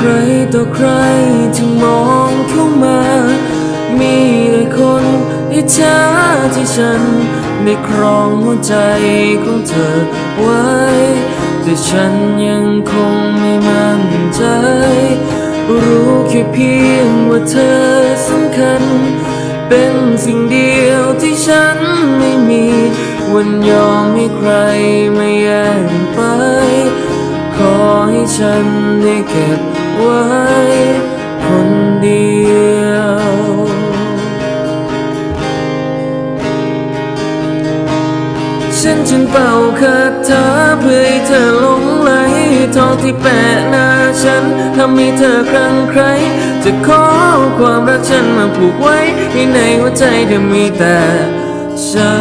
ใครต่อใครที่มองเข้ามา มีแต่คนอิจฉาที่ฉันได้ครองหัวใจของเธอไว้ แต่ฉันยังคงไม่มั่นใจ รู้แค่เพียงว่าเธอสำคัญ เป็นสิ่งเดียวที่ฉันไม่มี วันยอมให้ใครมาแย่งไป ขอให้ฉันได้เก็บ ไว้คนเดียว ฉันจึงเป่าคาถาเพื่อให้เธอหลงไหลทองที่แปะหน้าฉันทำให้เธอครั้งใคร จะขอความรักฉันมาผูกไว้ให้ในหัวใจเธอมีแต่ฉั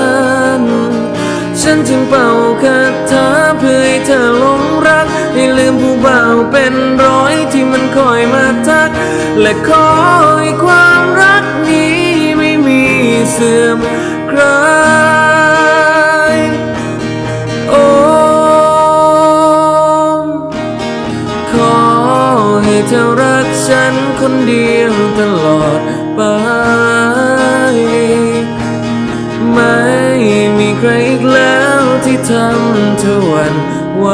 น ฉันจึงเป่าคาถาเพื่อให้เธอหลงรักให้ลืมผู้บ่าวเป็นร้อยที่มันคอยมาทัก และขอให้ความรักนี้ไม่มีเสื่อมคลายโอ้ขอให้เธอรักฉันคนเดียวตลอดไป ไม่มีใคร ที่ทำเธอหวั่นไหว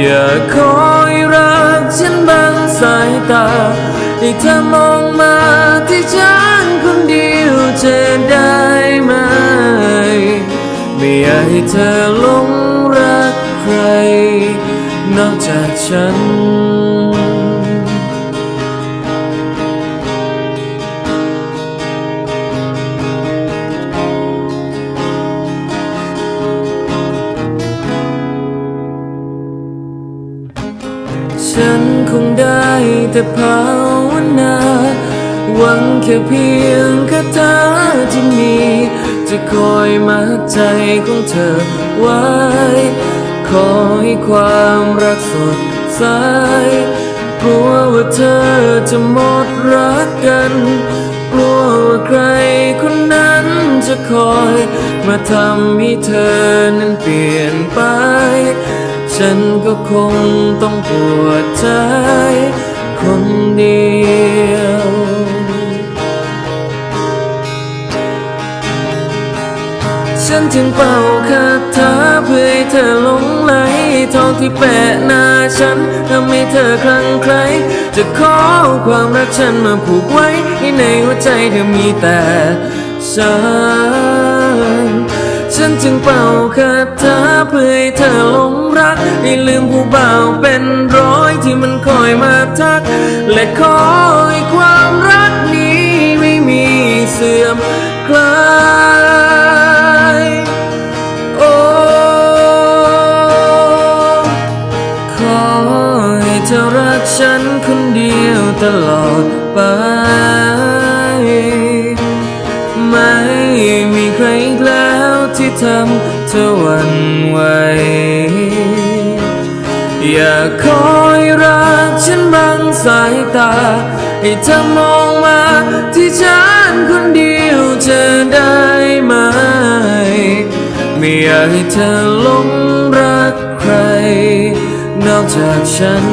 อย่าคอยรักฉันบางสายตาให้เธอมองมาที่ฉันคนเดียวจะได้ไหม ไม่อยากให้เธอหลงรักใคร นอกจากฉัน แต่ภาวนา หวังแค่เพียงคาถาที่มี จะคอยมาใจของเธอไว้ ขอให้ความรักสดใสกลัวว่าเธอจะหมดรักกัน กลัวว่าใครคนนั้นจะคอย มาทำให้เธอนั้นเปลี่ยนไป ฉันก็คงต้องปวดใจ คนเดียว ฉันจึงเป่าคาถาเพื่อให้เธอหลงไหลทองที่แปะหน้าฉันทำให้เธอคลั่งไคล้จะขอความรักฉันมาผูกไว้ให้ในหัวใจเธอมีแต่ฉันฉันจึงเป่าคาถาเพื่อให้เธอหลงรักให้ลืมผู้บ่าวเป็นร้อย ที่มันคอยมาทัก และขอให้ความรักนี้ไม่มีเสื่อมคลายโอ้ขอให้เธอรักฉันคนเดียวตลอดไป ไม่มีใครอีกแล้วที่ทำเธอหวั่นไหว อย่าคอยรักฉันบางสายตา ให้เธอมองมาที่ฉันคนเดียวจะได้ไหม ไม่อยากให้เธอหลงรักใคร นอกจากฉัน